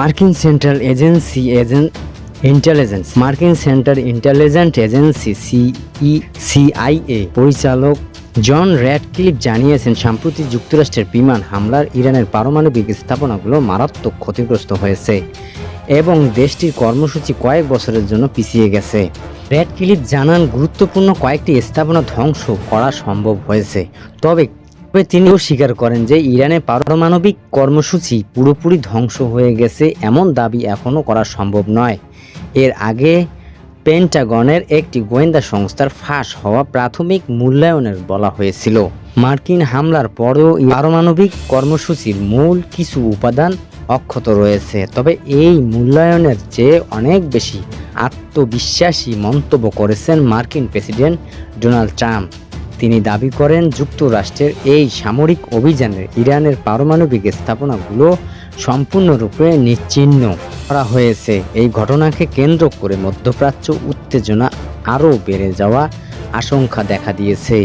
মার্কিন central agency agent intelligence মার্কিন central intelligent agency সিই সিআইএ পরিচালক জন র্যাডক্লিফ জানিয়েছেন সাম্প্রতি যুক্তরাষ্ট্রের বিমান হামলার ইরানের পারমাণবিক স্থাপনাগুলো মারাত্মক ক্ষতিগ্রস্ত হয়েছে এবং দেশটির কর্মসূচি কয়েক বছরের জন্য পিছিয়ে গেছে। র্যাডক্লিফ জানান, গুরুত্বপূর্ণ কয়েকটি স্থাপনা ধ্বংস করা সম্ভব হয়েছে। তবে তবে তিনিও স্বীকার করেন যে ইরানের পারমাণবিক কর্মসূচি পুরোপুরি ধ্বংস হয়ে গেছে এমন দাবি এখনও করা সম্ভব নয়। এর আগে পেন্টাগনের একটি গোয়েন্দা সংস্থার ফাঁস হওয়া প্রাথমিক মূল্যায়নের বলা হয়েছিল। মার্কিন হামলার পরেও পারমাণবিক কর্মসূচির মূল কিছু উপাদান অক্ষত রয়েছে, তবে এই মূল্যায়নের চেয়ে অনেক বেশি আত্মবিশ্বাসী মন্তব্য করেছেন মার্কিন প্রেসিডেন্ট ডোনাল্ড ট্রাম্প। তিনি দাবি করেন যুক্তরাষ্ট্রের এই সামরিক অভিযানে ইরানের পারমাণবিক স্থাপনাগুলো সম্পূর্ণরূপে নিশ্চিহ্ন করা হয়েছে। এই ঘটনাকে কেন্দ্র করে মধ্যপ্রাচ্য উত্তেজনা আরও বেড়ে যাওয়া আশঙ্কা দেখা দিয়েছে।